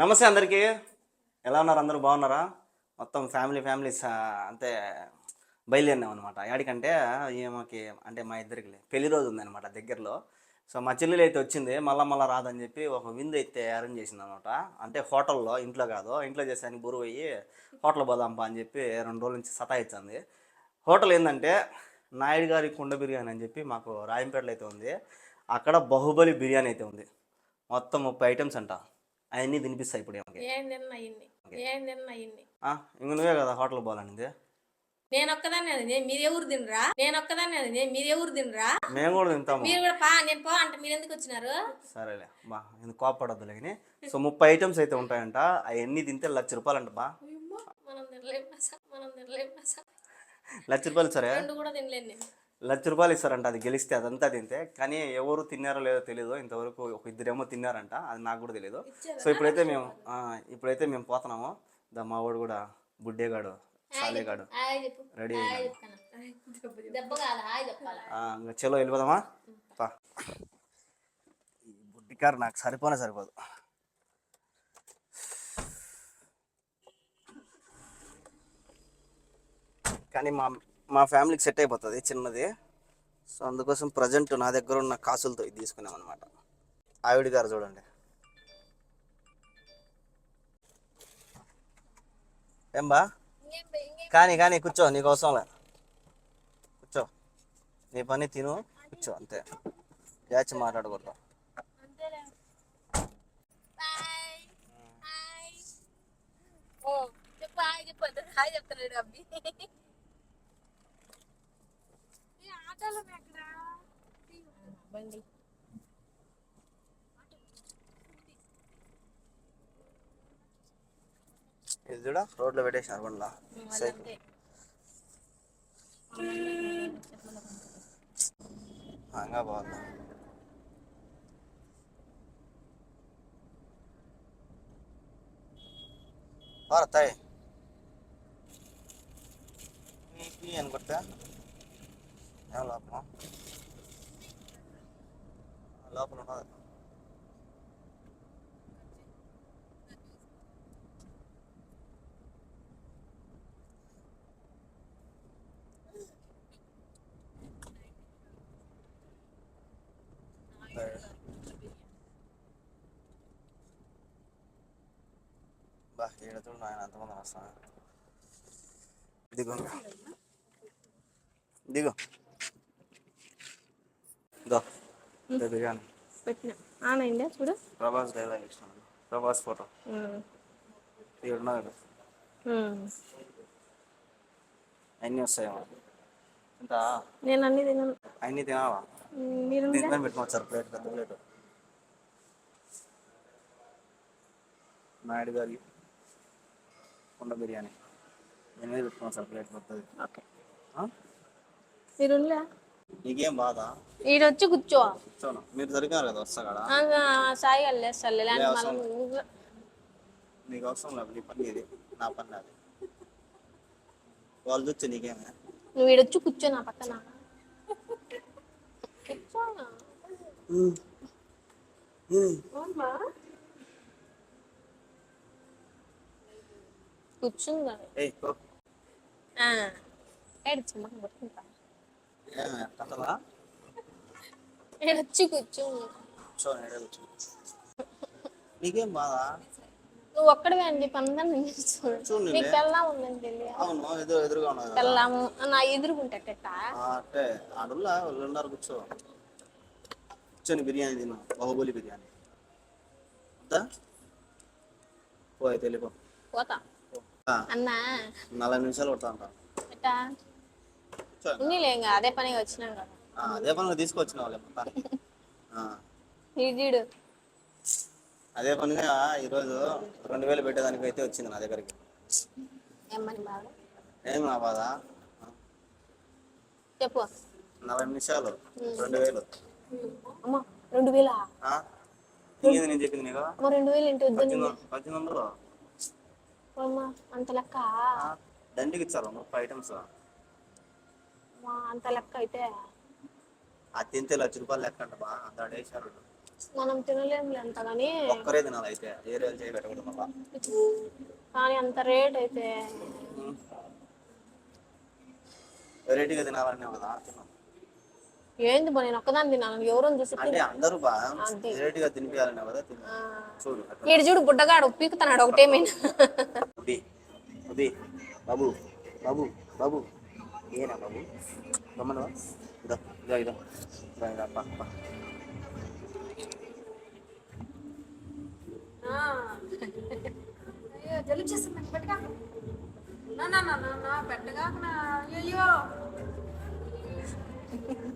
నమస్తే అందరికీ. ఎలా ఉన్నారు? అందరూ బాగున్నారా? మొత్తం ఫ్యామిలీ ఫ్యామిలీస్ అంతే బయలుదేరినాం అనమాట యాడికంటే ఈమెకి అంటే మా ఇద్దరికి పెళ్ళి రోజు ఉందన్నమాట దగ్గరలో. సో మా చెల్లెలు అయితే వచ్చింది మళ్ళా మళ్ళా రాదని చెప్పి ఒక విందు అయితే అరేంజ్ చేసింది అనమాట అంటే హోటల్లో ఇంట్లో కాదు ఇంట్లో చేసానికి బురువు అయ్యి హోటల్ పోదాంపా అని చెప్పి రెండు రోజుల నుంచి సతాయించింది హోటల్ ఏంటంటే నాయుడు గారి కుండ బిర్యానీ అని చెప్పి మాకు రాయంపేటలో అయితే ఉంది. అక్కడ బాహుబలి బిర్యానీ అయితే ఉంది. మొత్తం ముప్పై ఐటమ్స్ అంట. అవన్నీ తినిపిస్తాయి ఇప్పుడు ఏం తిన్నా ఇన్ని? ఏం తిన్నా ఇన్ని? ఇంక నువ్వే కదా హోటల్ పోవాలనింది. నేను ఒక్కదాన్ని అది మీరు ఎవరు తినరా? నేను ఒక్కదాన్ని అది మీరు ఎవరు తినరా? మేము కూడా తింటాము. మీరు కూడా పా నేను పో అంటే మీరు ఎందుకు వచ్చినారు? సరేలే బా ఎందుకు కోపడద్దులే కానీ సో ముప్పై ఐటమ్స్ అయితే ఉంటాయంట అవన్నీ తింటే లక్ష రూపాయలు అంట బా మనం తినలేము మనం తినలేము లక్ష రూపాయలు సరే రెండు కూడా తినలేను నేను. లక్ష రూపాయలు ఇస్తారంట అది గెలిస్తే అదంతా తింటే. కానీ ఎవరు తిన్నారో లేదో తెలియదు ఇంతవరకు ఒక ఇద్దరేమో తిన్నారంట అది నాకు కూడా తెలియదు సో ఇప్పుడైతే మేము ఆ, ఇప్పుడైతే మేము పోతున్నాము. దా మా వాడు కూడా బుడ్డేగాడు సాలేగాడు. రెడీ ఇంకా చలో వెళ్ళిపోదామా? పా. ఈ బుడ్డి కారు నాకు సరిపోనే సరిపోదు. కానీ మా మా ఫ్యామిలీకి సెట్ అయిపోతుంది చిన్నది. సో అందుకోసం ప్రజెంట్ నా దగ్గర ఉన్న కాసులతో ఇది తీసుకున్నాం అనమాట ఆవిడ గారు చూడండి. ఏం బా? కానీ కానీ కూర్చో నీకోసం కూర్చో. నీ పని తిను కూర్చో అంతే. జాచి మాట్లాడకూడదు. Oh, చెప్పు హాయ్ చెప్పు హాయ్ అబ్బి ఆటోలో ఎక్కడ బండి ఇది చూడ రోడ్లో పెట్టేసినారు బండ్లా సైకిల్ అంతే హంగా బాగుంది భారతాయ్ పీ అని కొడితే ఏం లోపం లోపల ఉన్నది బా ఈడ చూడు ఆయన అంతమంది వస్తా దిగు దిగు దో ఇదే పెట్టిన. ఆనండి చూడు. ప్రభాస్ డైలాగ్ ఇష్టం ప్రభాస్ ఫోటో ఈడున్నా కదా అన్నీ వస్తాయేమో నేను అన్ని తినను. అన్నీ తినావా? మీరు దీంట్లో పెట్టుకోవచ్చు ప్లేట్ పెద్ద ప్లేట్. నాయుడు గారి కుండ బిర్యానీ. నేను మీద పెట్టుకోవచ్చు సార్ ప్లేట్ పెద్దది. ఓకే? మీరు నీకేం బాధ? ఈడొచ్చి కూర్చో. కూర్చోను. మీరు దొరికారు కదా వస్తా కదా సాయి నువ్వు- నీకు అవసరం లేదు నీ పని ఇది నా పని అది వాళ్ళు చూస్తే నీకేమే. నువ్వు ఈడొచ్చి కూర్చో నా పక్కన. కూర్చోనా? కూర్చుందా? ఏడ్చి ఏడొచ్చి కూర్చో. నీకేం బాధ? నువ్వు ఒక్కడవే చూస్తున్నాడు చూడు. నీకు పెళ్ళాం ఉందని తెలియదు. అవును ఎదురు ఎదురుగా ఉన్నది పెళ్ళాము నా ఎదురుకుంటా ఆ, అంటే అడుల్లా వాళ్ళు ఉన్నారు కూర్చో. కూర్చొని బిర్యానీ తిన్నాం బాహుబలి బిర్యానీ. వద్దా? పో అయితే వెళ్ళిపో. పోతా. అన్నా. నలభై నిమిషాలు పడతా కూర్చో ఉన్నీలే ఇంకా అదే పనిగా వచ్చినాం కదా. అదే పనిగా తీసుకొచ్చిన వాళ్ళే మొత్తానికి ఈడీడు అదే పనిగా ఈరోజు రెండు వేలు పెట్టేదానికి అయితే వచ్చింది నా దగ్గరికి. ఏమని ఏం నా బాధ? చెప్పు. నలభై నిమిషాలు రెండు వేలు. అమ్మ రెండు వేలా? ఇంకేంది నేను చెప్పింది నీకు? అమ్మ రెండు వేలు ఏంటి వద్దు పద్దెనిమిది వందలు? అమ్మ అంత లెక్క? దండికి ఇచ్చారు ముప్పై ఐటమ్స్ అంత లెక్క అయితే అది తింటే లక్ష రూపాయలు లెక్క అంట బా అంత వేసారు మనం తినలేము అంత కానీ ఒక్కరే తినాలి అయితే ఏరియాలు చేయి పెట్టకూడదు మళ్ళా. కానీ అంత రేట్ అయితే వెరైటీగా తినాలనే కదా తిన్నాం ఏంది బా నేను ఒక్కదాన్ని తిన్నాను ఎవరో చూసి అంటే అందరూ బా. వెరైటీగా తినిపించాలనే కదా చూడు. ఈడు చూడు బుడ్డగాడు పీకుతున్నాడు ఒకటేమైనా బాబు బాబు బాబు. ఏనా బాబు? గమ్మను ఇదో ఇదో ఇదో. ఇదో ఇదో అప్ప అప్ప అయ్యో జలుబు చేస్తుంది పెట్టగా. నా నా నా నా పెట్టగా నా. అయ్యో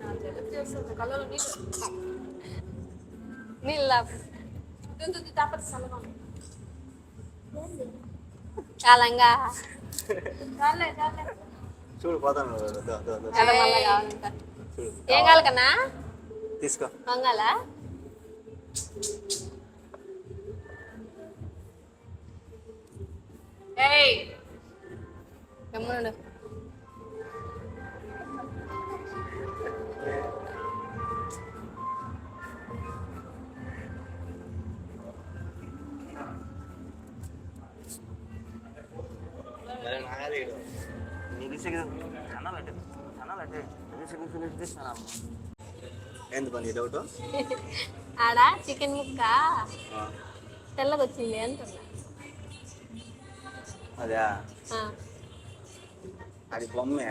నా జలుబు చేస్తుంది కళ్ళలో నీళ్ళు. నీళ్ళ దుద్దు తాపతి సలమా కాలంగా చాలే చాలే. చూడు పోతాను. చాలా మళ్ళా ఏం కావాలి కన్నా? తీసుకో. వంగాల ఏయ్. గమ్మునుండు ఏంది పని డౌట్ ఆడ చికెన్ ముక్క? తెల్లగా వచ్చింది అంటున్నా. అదే? అది బొమ్మే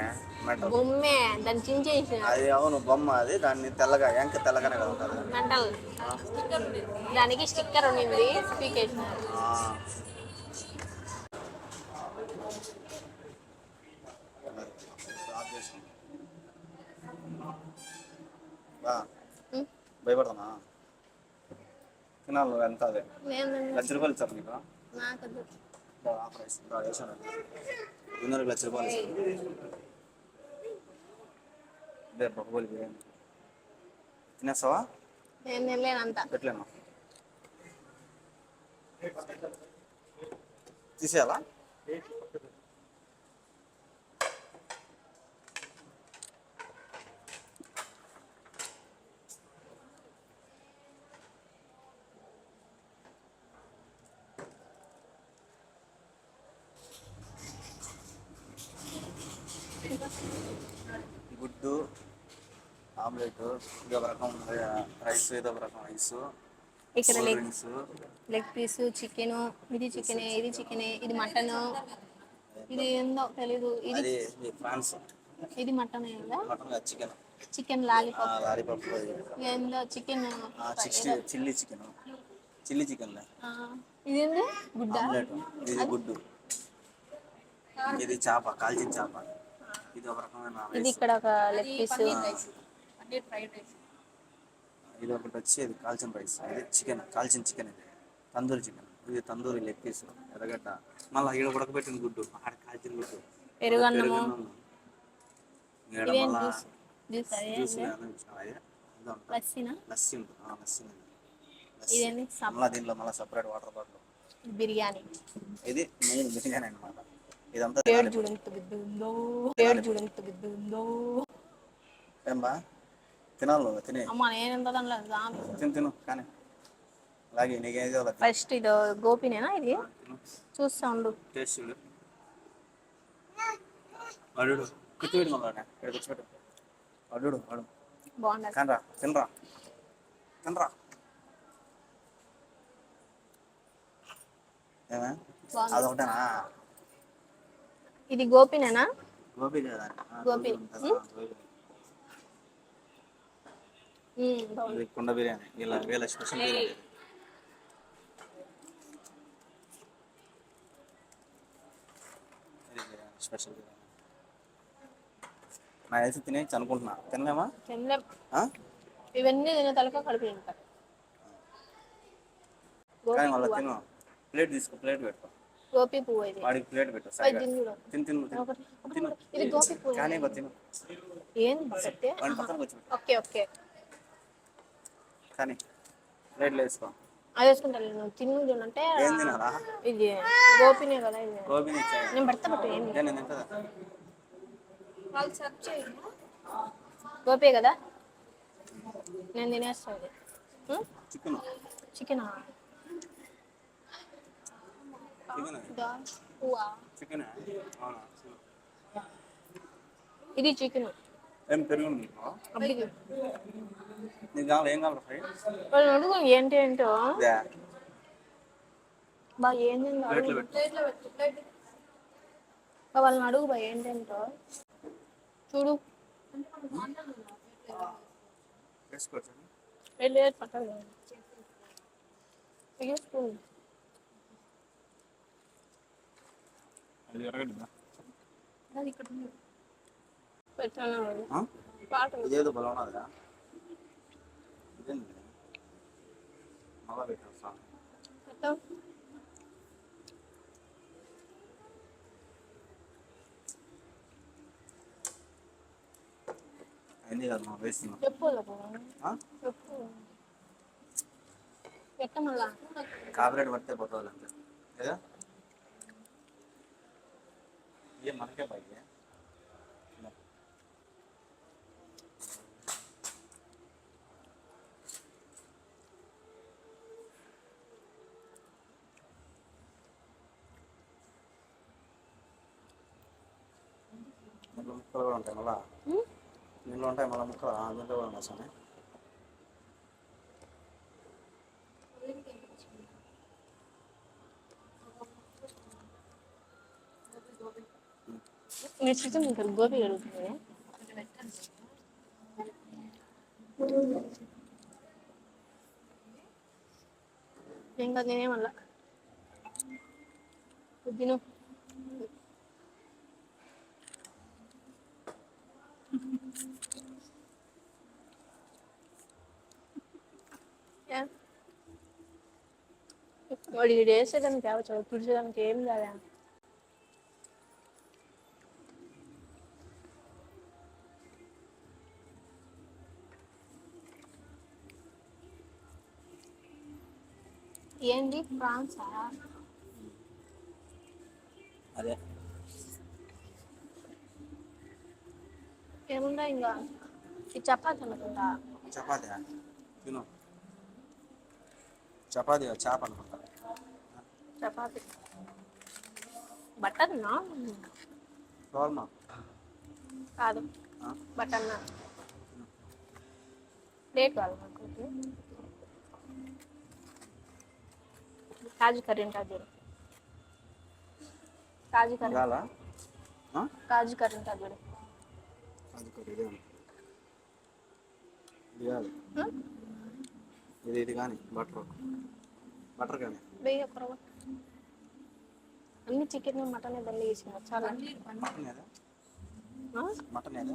మెటల్ బొమ్మే దాన్ని చించేసిన అది అవును బొమ్మ అది దాన్ని తెల్లగా ఎంక తెల్లగానే కదా ఉంటుంది. మెంటల్. దానికి స్టిక్కర్ ఉండింది పీకేసినారు భయపడతానా? తినాలి నువ్వు ఎంత అదే. లక్ష రూపాయలు ఇచ్చారు నీకు? వేసాను. విన్నర్కి లక్ష రూపాయలు ఇదే బొక్కబోలి బిర్యానీ. తినేస్తావా? పెట్టలేను? తీసేయాలా? గుడ్డు ఆమ్లెట్ ఇది ఒక రకం రైస్ ఇది ఒక రకం రైస్. ఇక్కడ లెగ్ లెగ్ పీస్ చికెన్ ఇది చికెన్ ఇది చికెన్ ఇది మటన్. ఇది ఏందో తెలీదు. ఇది ఫ్రాన్స్. ఇది మటన్ ఏందో mutton chicken. Chicken lollipop. Lollipop ఏందో chicken chilli chicken. Chilli chicken ఇదేంది? గుడ్డ? ఇది గుడ్డు. ఇది చేప కాల్చిన చేప. ఇది ఒక రకమైన ఇది ఇక్కడ ఒక leg piece. Paneer fried rice. ఇది ఒకటి వచ్చి ఇది కాల్చిన రైస్. ఇది చికెన్ కాల్చిన చికెన్ ఇది. తందూరి చికెన్. ఇది తందూరి లెగ్ పీస్. ఎర్రగడ్డ. మళ్ళీ ఈడ ఉడకబెట్టిన గుడ్డు. ఆడ కాల్చిన గుడ్డు. పెరుగన్నము. పెరుగన్నం. ఈడ మళ్ళా జ్యూస్. లస్సీనా? లస్సీ ఉంటుంది. మళ్ళీ దీంట్లో మళ్ళీ సపరేట్ వాటర్ బాటిల్ బిర్యానీ. ఇది మెయిన్ బిర్యానీ అనమాట ఇదంతా పేరు తినాలి. చూడు ఎంత పెద్ద ఉందో పేరు చూడు ఎంత పెద్ద ఉందో ఏం బా తినాలి నువ్వు తినే. అమ్మ నేను ఎంత దాంట్లో. రాను. తిను తిను కానీ. అలాగే నీకేం ఫస్ట్ ఇది గోపినేనా ఇది? చూస్తా ఉండు. టేస్ట్ చూడు. అడుడు కూర్చోబెట్టి మళ్ళీ ఇక్కడ కూర్చోబెట్టు. అడుడు అడు బాగుండదు కానరా తినరా. తినరా. ఏమే? బాగుంది. అదొకటేనా? ఇది గోపినేనా? గోపి కదా. గోపి. ఇది కుండ బిర్యానీ. వీళ్ళ వీళ్ళ స్పెషల్ బిర్యానీ. ఇది బిర్యానీ స్పెషల్ బిర్యానీ. నా అయితే తినేసి అనుకుంటున్నా. తినలేమా? తినలేం? ఇవన్నీ తినే తలక కడుపు తింటారు కానీ మళ్ళీ తిను. ప్లేట్ తీసుకో ప్లేట్ పెట్టుకో. గోపి పువ్వు ఇది వాడికి ప్లేట్ పెట్టు సరిగా. తిను. చూడు. తిను తిను తిను. ఒకటి- ఒకటి తిను. కూడా. ఇది గోపి పువ్వు కానీ ఇంకో తిను. ఏంది బకెట్టే? వాడి పక్కన కూర్చోబెట్టు. Okay okay. కానీ ప్లేట్లో వేసుకో. అది వేసుకుంటా నేను తిను చూడు అంటే ఏం తినాలా? ఇది గోపినే కదా ఇది. గోబీని ఇచ్చాయి నేను పెడతా పెట్టు ఏంది నేను తింటుందా? వాళ్ళు సర్చ్ చేయండి గోపే కదా? నేను తినేస్తాను. చికెన్. చికెనా? చికెన్ ఇది చికెన్ ఏం పెరుగు నీకు కావాలి ఏం కావాలి ఫ్రై? వాళ్ళు అడుగు ఏంటి ఏంటో? బా ఏంటి ప్లేట్లో పెట్టు. వాళ్ళని అడుగు బా ఏంటేంటో చూడు. వేసుకోవచ్చు పట్టాలి స్పూన్ అది ఎరగడ్డా అది ఇక్కడ ఉంది. పెట్టాను ఆ? పాట ఇదేదో బలం ఉన్నదా ఇదేంది మళ్ళా పెట్టాం అయింది కదా వేస్తున్నా చెప్పు. కాపరేట్ పడితే పోతుంది అంతే. లేదా ఏ మనకే పైకి దీంట్లో ముక్కలు కూడా ఉంటాయి మళ్ళా నీళ్ళు ఉంటాయి మళ్ళీ ముక్కలు అందులో కూడా ఉన్నాయి చికెన్ ఇక్కడ గోపి అడుగుతుంది ఏం కాదు నేనే మళ్ళా తిను. వాడు వేసేదానికి కావచ్చు తుడిచేదానికి ఏం కాదా ఏంటి ఫ్రాన్సా? అదే. ఏముందా ఇంకా ఇది చపాతి అనుకుంటా. చపాతీ తిను. చపాతీ చేప అనుకుంటా. చపాతి. బటర్ నా షవర్మా? కాదు. ఆ? బటర్ నా ప్లేట్ కాదు నాకు కాజు కర్రీ ఉంటుంది చూడు. కాజు కర్రీ? కాజు కర్రీ ఉంటుంది చూడు. ఇదే. ఇది కానీ బటర్ బటర్ కానీ. వెయ్యి. అన్ని చికెన్ మటన్ ఇవన్నీ వేసిన చాలా. మటన్?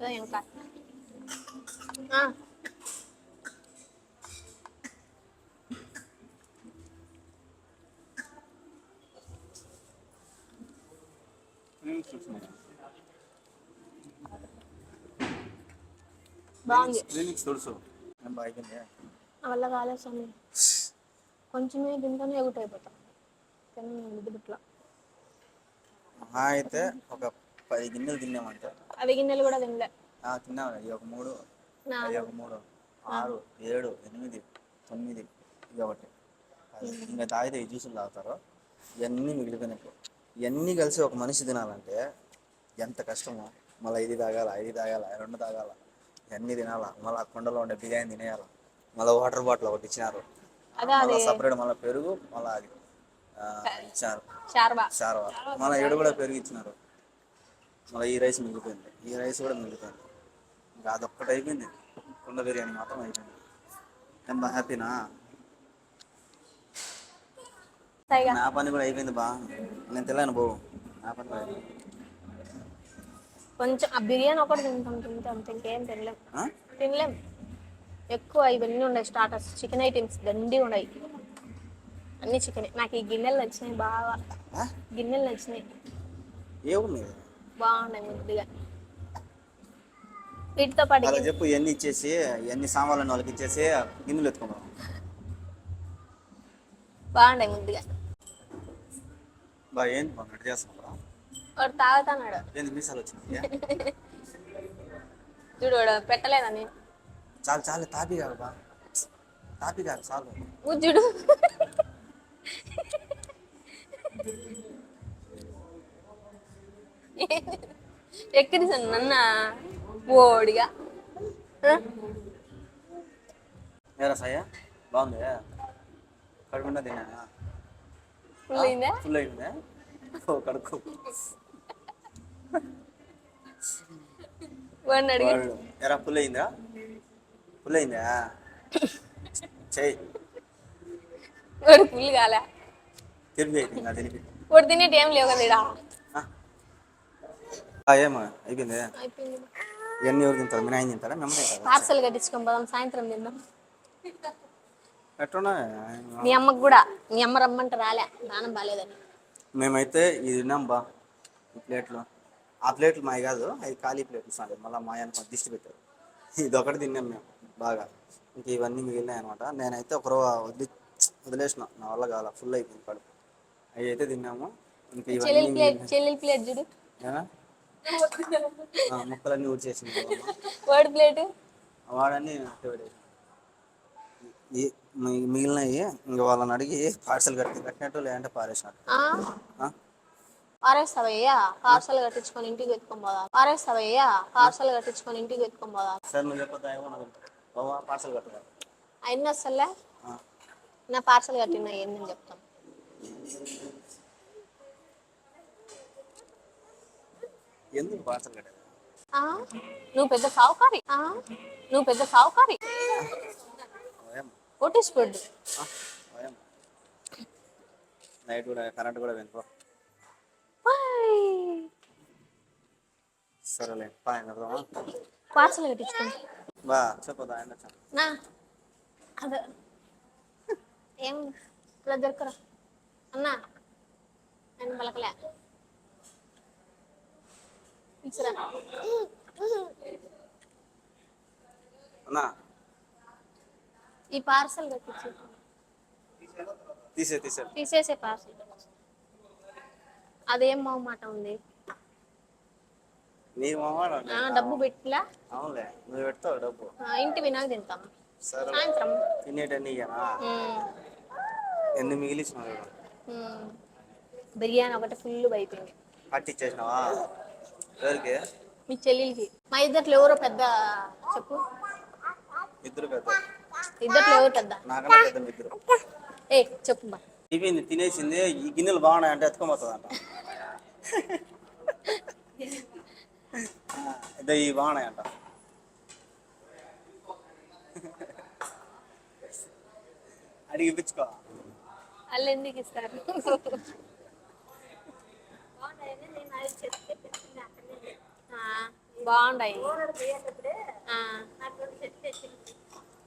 ఏదా ఇంకా. బాగుంది. క్లినిక్స్ తెలుసు ఏం బాగుంది నా వల్ల కాలేదు స్వామి. కొంచెమే తింటానే ఎగుట్ అయిపోతా. తిన్నాను బిట్లా మహా అయితే ఒక పది గిన్నెలు తిన్నామంటే. అది గిన్నెలు కూడా తినలే. ఇది ఒక మూడు. ఒక మూడు. ఆరు ఏడు ఎనిమిది తొమ్మిది ఇది ఒకటి. పది. ఇంకా తాగితే ఈ జ్యూసులు తాగుతారు. ఇవన్నీ మిగిలిపోయినట్టు ఇవన్నీ కలిసి ఒక మనిషి తినాలంటే ఎంత కష్టమో. మళ్ళీ ఇది తాగాల ఇది తాగాల రెండు తాగాల ఇవన్నీ తినాలా. మళ్ళీ ఆ కొండలో ఉండే బిర్యానీ తినేయాల. మళ్ళీ వాటర్ బాటిల్ ఒకటి ఇచ్చినారు. మళ్ళీ సపరేట్ మళ్ళీ పెరుగు మళ్ళీ అది షార్బా షార్వా. మళ్ళీ ఏడు కూడా పెరుగు ఇచ్చినారు. మళ్ళీ ఈ రైస్ మిగిలిపోయింది. ఈ రైస్ కూడా మిగిలిపోయింది. ఇంకా అదొక్కటి అయిపోయింది. కుండ బిర్యానీ మాత్రం అయిపోయింది. ఎంత హ్యాపీనా? నా పని కూడా అయిపోయింది బా. నేను తెలియను బాబు నా పని కూడా కొంచెం ఆ బిర్యానీ ఒకటి తింటాం తింటాం. అంతే ఇంకేం తినలేం? తినలేం. ఎక్కువ ఇవన్నీ ఉన్నాయి స్టార్టర్స్ చికెన్ ఐటమ్స్ దండి ఉన్నాయి అన్ని చికెన్ నాకు ఈ గిన్నెలు నచ్చినాయి బాగా? గిన్నెలు నచ్చినాయి. ఏ ఊరు బాగున్నాయి ముద్దుగా. వీటితో పాటు చెప్పు ఇవన్నీ ఇచ్చేసి ఇవన్నీ సామాన్లు వాళ్ళకి ఇచ్చేసి గిన్నెలు ఎత్తుకున్నాం బాగున్నాయి ముద్దుగా. బా ఏంటి బా నడు చేస్తున్నారా వాడు తాగుతున్నాడు. ఏంది మీసాలు వచ్చినాయి? చూడు వాడు పెట్టలేదని చాలు చాలు తాపి కాదు బా. తాపి కాదు చాలు. చూడు. ఎక్కడి నన్న. ఓడిగా? ఏరా సయ్య బాగుంది? కడుపుండా తిన్నా ఫుల్ అయిందా? ఫుల్ అయిందా? ఓ కడుపు వాడిని అడిగి ఎరా ఫుల్ అయిందా? ఫుల్ అయిందా? చెయ్యి వాడు ఫుల్ కాలే. అయితే ఇంకా తిరిగి వాడు తినేటి ఏం లేవు కదా ఈడ. ఏమో? అయిపోయింది? అయిపోయింది. ఇవన్నీ ఎవరు తింటారు? మీ నాయన తింటారా? మేము తింటారా? పార్సల్ కట్టించుకొని పోదాం సాయంత్రం ఎట్టున్నా మీ అమ్మకు కూడా. మీ అమ్మ రమ్మంటే రాలే. దానం బాగాలేదని మేమైతే ఇది తిన్నాం బా. ఈ ప్లేట్లు. ఆ ప్లేట్లు మావి కాదు అవి ఖాళీ ప్లేట్లు సార్. మళ్ళీ మా ఆయన దిష్టి పెట్టారు. ఇది ఒకటి తిన్నాం మేము బాగా. ఇంక ఇవన్నీ మిగిలినాయి అనమాట నేనైతే ఒక రో వదిలి వదిలేసిన. నా వల్ల కాల ఫుల్ అయిపోయింది కడుపు. అవి అయితే తిన్నాము. ఇంక ఇవన్నీ చెల్లెలి ప్లేట్ మిగిలినాయి. చెల్లెలి ప్లేట్ చూడు. ముక్కలన్నీ ఊడ్చేసింది వాడి ప్లేట్? వాడని ఈ మిగిలినవి ఇంక వాళ్ళని అడిగి పార్సల్ కట్టి కట్టినట్టు లేదంటే పారేసినట్టు? పారేస్తావయ్యా? పార్సల్ కట్టించుకొని ఇంటికి ఎత్తుకొని పోదాం. పారేస్తావయ్యా? పార్సల్ కట్టించుకొని ఇంటికి ఎత్తుకొని పోదాం. సార్ నువ్వు చెప్పొద్దా పార్సల్ కట్టుదా అయినా అసలే నా పార్సల్ కట్టిన ఏందని చెప్తాం ఎందుకు పార్సల్ కట్టేది ఆ? నువ్వు పెద్ద సావుకారి? నువ్వు పెద్ద సావుకారి? ఓయమ్మ. నైట్ కూడా కరెంట్ కూడా వెనుకో సరేలే పాయ్ కడదామా పార్సల్ కట్టించుకోండి బా చెప్పదా ఆయన. నా అదే ఏం ఇలా దొరకరా అన్నా నేను పలకలే. అన్నా ఈ పార్సల్ కట్టించు తీసే తీసే తీసేసే పార్సల్ అదేం మాట ఉంది? నీ డబ్బు పెట్టిలా? అవునులే నువ్వు పెడతావు డబ్బు? ఇంటి వినాక తింటాం. సాయంత్రం. తినేటన్ని ఎన్ని. ఉమ్. బిర్యానీ ఒకటి ఫుల్ అయిపోయింది పట్టిచ్చేసినావా? ఎవరికి? మీ చెల్లెలకి. మా ఇద్దట్లో ఎవరో పెద్ద చెప్పు. ఇద్దరు పెద్ద. ఇద్దరు ఏ చెప్పు అయిపోయింది తినేసింది. ఈ గిన్నెలు బాగున్నాయి అంటే ఎత్తుకోబోతుంది అంట ఇదో ఈ బాగున్నాయి అంట అడిగి ఇప్పించుకో. వాళ్ళు ఎందుకు ఇస్తారు? ఆ, బాగుండాయి.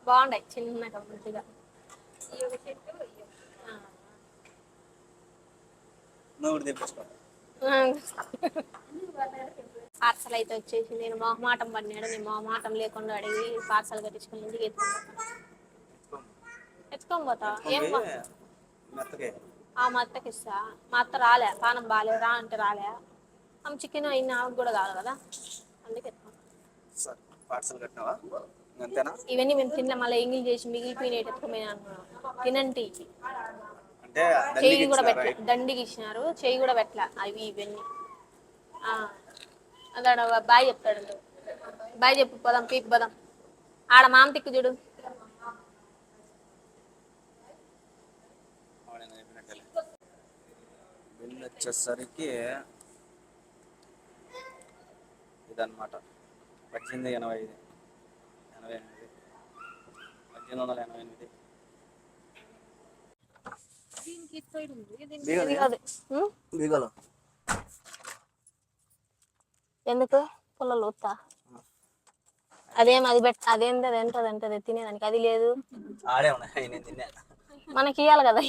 బాగుండాయి చిన్నగా తెప్పించుకో. పార్సల్ అయితే వచ్చేసి నేను మొహమాటం పడినాడు. నేను మొహమాటం లేకుండా అడిగి పార్సల్ కట్టించుకొని ఇంటికి ఎత్తుకొని పోతా? ఏం మా అత్తకి ఇస్తా. మా అత్త రాలే. పానం బాలే రా అంటే రాలే. ఆమె చికెన్ అయినా ఆమెకు కూడా కాదు కదా. అందుకే పార్సల్ కట్టినావా? అంతేనా? ఇవన్నీ మేము తిన్న మళ్ళీ ఎంగిల్ చేసి మిగిలిపోయినట్టు తినంటి అంటే దండికి కూడా? పెట్టలే దండికి ఇచ్చినారు చెయ్యి కూడా పెట్టలే అవి ఇవన్నీ. ఆ, అదాడ బాయ్ చెప్తాడు. బాయ్ చెప్పు పదం పీక్ పదం. ఆడ మామ తిక్కు చూడు. బిల్ వచ్చేసరికి ఇదన్నమాట. పద్దెనిమిది ఎనభై ఐదు. ఎనభై ఎనిమిది పద్దెనిమిది వందల ఎనభై ఎనిమిది? బీగలు ఎందుకు? పుల్లలు వస్తా అదేం అది పెట్ట అదేంది అది ఎంతది ఎంతది తినేదానికి అది లేదు. ఆడే ఉన్నాయి నేను తిన్నా. మనకి ఇవ్వాలి కదా.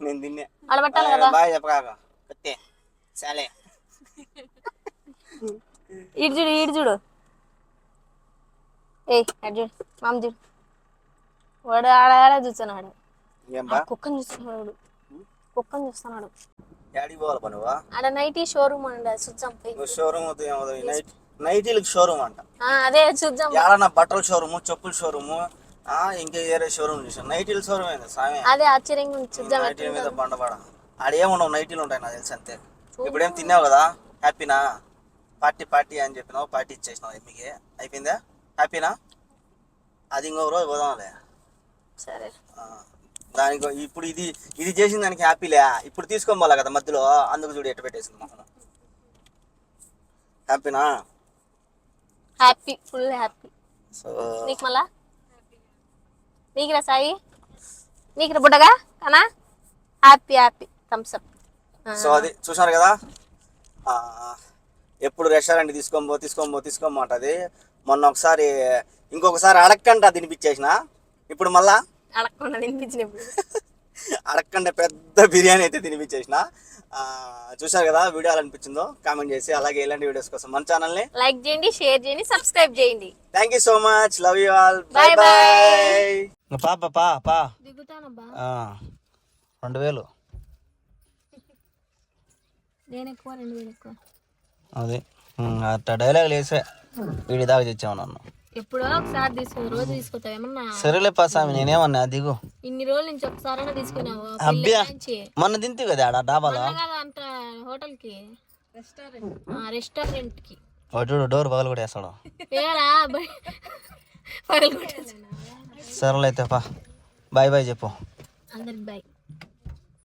నేను తిన్నా. ఆడ పెట్టాలి కదా. బాగా చెప్పకాక. ఇటు చూడు ఇటు చూడు. ఏ అటు చూడు మామ చూడు వాడు ఆడ ఆడ చూస్తున్నాడు. కుక్కని చూస్తున్నాడు. కుక్కని చూస్తున్నాడు. యాడికి పోవాలి పా నువ్వు ఆడ నైటీ షోరూమ్ అండి నువ్వు షోరూమ్ నైట్ నైటీలకు షోరూమ్ అంట. అదే చూద్దాం ఏడన్నా బట్టల షోరూము చెప్పుల షోరూము ఆ, ఇంకా వేరే షోరూమ్ చూసాను. నైటీల షోరూమ్ ఏంది స్వామి అదే ఆశ్చర్యంగా చూద్దాం నైటీల మీద బండబడ. ఆడేముండవు నైటీలు ఉంటాయి నాకు తెలిసి అంతే. ఇప్పుడేం తిన్నావు కదా? హ్యాపీనా? పార్టీ పార్టీ అని చెప్పినావు పార్టీ ఇచ్చేసినావు మీకు అయిపోయిందా? హ్యాపీనా అది ఇంకో రోజు పోదాంలే. సరే. దానికి ఇప్పుడు ఇది ఇది చేసిన దానికి హ్యాపీలే. ఇప్పుడు తీసుకోవాలి కదా మధ్యలో. అందుకు చూడు ఎట్టు పెట్టేసింది మొహం. హ్యాపీనా? Happy full happy. సో నీకు మళ్ళా? నీకురా సాయి. నీకురా బుడ్డగా? కనా happy happy. Thums up so అది చూసారు కదా? ఎప్పుడు రెస్టారెంట్ తీసుకొని పో తీసుకొని పో తీసుకోమంటది మొన్న ఒకసారి ఇంకొకసారి అడక్కంట తినిపించేసిన. ఇప్పుడు మళ్ళా? అడగకుండా వినిపించినప్పుడు అడక్కంట పెద్ద బిర్యానీ అయితే తినిపించేసిన. ఆ, చూసారు కదా వీడియో అనిపించిందో? కామెంట్ చేసి అలాగే ఇలాంటి వీడియోస్ కోసం మన ఛానల్ని. లైక్ చేయండి షేర్ చేయండి సబ్స్క్రైబ్ చేయండి. Thank you so much love you all Bye bye పా పా పా పా. దిగుతానబ్బా. ఆ, రెండు వేలు. నేను ఎక్కువ రెండు వేలు ఎక్కువ. అది. డైలాగ్ వేసే వీడి దాకా తెచ్చావు నన్ను. ఎప్పుడో ఒకసారి తీసుకో రోజు తీసుకుంటావు ఏమన్నా? సరేలే పా స్వామి నేనేమన్నా దిగు. ఇన్ని రోజుల నుంచి ఒకసారైనా తీసుకున్నావు అబ్బా మొన్న తింటే కదా ఆడ డాబాలో? అంత హోటల్కి రెస్టారెంట్కి వాడు డోర్ పగలు కూడా వేస్తాడు ఏరా పగలగొట్టేసి సరేలే అయితే పా. బాయ్ బాయ్ చెప్పు. అందరికి బాయ్.